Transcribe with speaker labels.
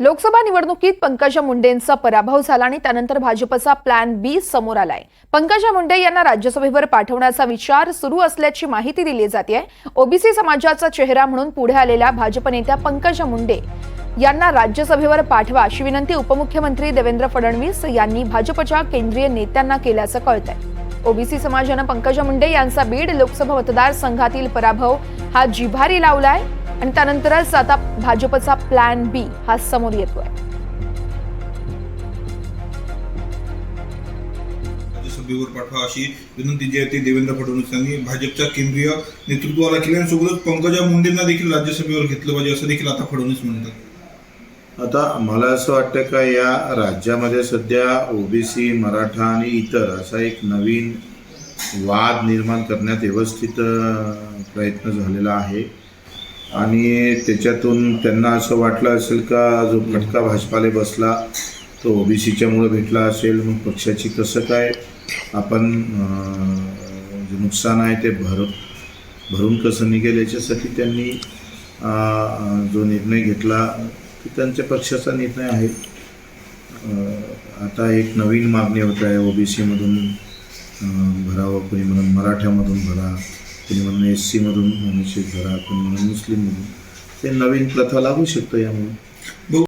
Speaker 1: लोकसभा निवडणुकीत पंकजा मुंडेंचा पराभव झाला आणि त्यानंतर भाजपचा प्लॅन बी समोर आलाय. पंकजा मुंडे यांना राज्यसभेवर पाठवण्याचा विचार सुरू असल्याची माहिती दिली जाते ओबीसी समाजाचा चेहरा म्हणून पुढे आलेल्या भाजप नेत्या पंकजा मुंडे यांना राज्यसभेवर पाठवा अशी विनंती उपमुख्यमंत्री देवेंद्र फडणवीस यांनी भाजपच्या केंद्रीय नेत्यांना केल्याचं कळतंय. ओबीसी समाजानं पंकजा मुंडे यांचा बीड लोकसभा मतदारसंघातील पराभव हा जिभारी लावलाय. आणि त्यानंतरच आता भाजपचा प्लॅन बी हा समोर येतोय.
Speaker 2: राज्यसभेवर पाठवा अशी विनंती जी आहे ती देवेंद्र फडणवीस यांनी भाजपच्या केंद्रीय नेतृत्वाला केली आणि सोबतच पंकजा मुंडेंना देखील राज्यसभेवर घेतलं पाहिजे असं देखील आता फडणवीस म्हणतात.
Speaker 3: आता मला असं वाटतं का या राज्यामध्ये सध्या ओबीसी मराठा आणि इतर असा एक नवीन वाद निर्माण करण्यात व्यवस्थित प्रयत्न झालेला आहे. आणि त्याच्यातून त्यांना असं वाटलं असेल का जो फटका भाजपाला बसला तो ओबीसीच्यामुळे भेटला असेल मग पक्षाची कसं काय आपण जे नुकसान आहे ते भर भरून कसं निघेल याच्यासाठी त्यांनी जो निर्णय घेतला तो त्यांच्या पक्षाचा निर्णय आहे. आता एक नवीन मागणी होत आहे ओबीसीमधून भरावं कोणी म्हणून मराठ्यामधून भरा. कोणी म्हणून एस सीमधून निश्चित भरा कोणी म्हणून. मुस्लिममधून ते नवीन प्रथा लागू शकतो यामुळे.